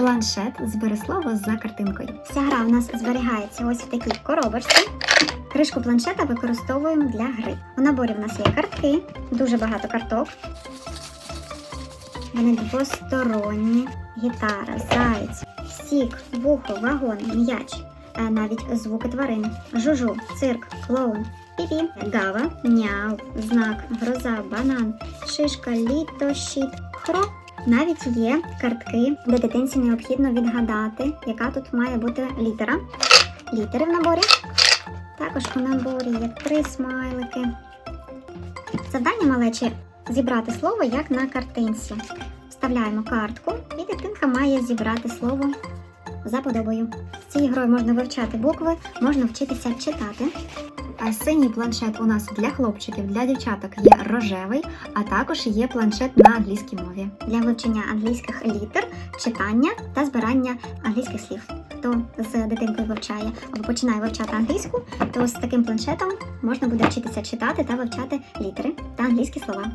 планшет збери слово за картинкою. Вся гра у нас зберігається ось в такій коробочці. Кришку планшета використовуємо для гри. У наборі в нас є картки, дуже багато карток. Вони двосторонні, гітара, заєць, сік, вухо, вагон, м'яч, е, навіть звуки тварин, жужу, цирк, клоун, піві, гава, няу, знак, гроза, банан, шишка, літо, щит, хро. Навіть є картки, де дитинці необхідно відгадати, яка тут має бути літера. Літери в наборі. Також у наборі є три смайлики. Завдання малечі зібрати слово як на картинці. Вставляємо картку, і дитинка має зібрати слово за подобою. З цією грою можна вивчати букви, можна вчитися читати. Синій планшет у нас для хлопчиків, для дівчаток є рожевий, а також є планшет на англійській мові для вивчення англійських літер, читання та збирання англійських слів. Хто з дитинкою вивчає або починає вивчати англійську, то з таким планшетом можна буде вчитися читати та вивчати літери та англійські слова.